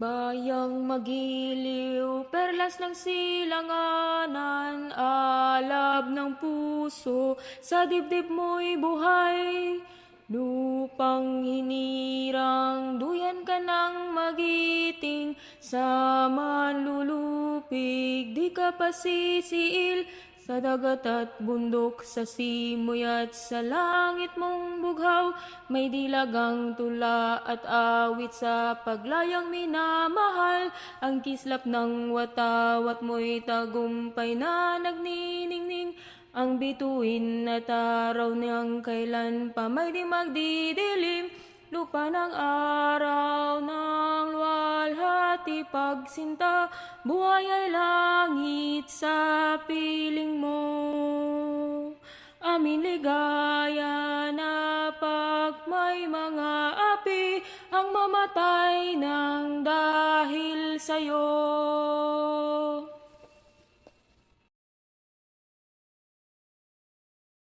Bayang magiliw, perlas ng silanganan, alab ng puso, sa dibdib mo'y buhay. Lupang hinirang, duyan ka ng magiting, sa manlulupig, di ka pasisiil, sa dagat at bundok, sa simoy at sa langit mong bughaw, may dilagang tula at awit sa paglayang minamahal. Ang kislap ng watawat mo'y tagumpay na nagniningning. Ang bituin at araw niyang kailan pa may di magdidilim. Lupa ng araw ng luwalhati pagsinta, buhay ay langit namin ligaya na pag may mga api ang mamatay ng dahil sa'yo.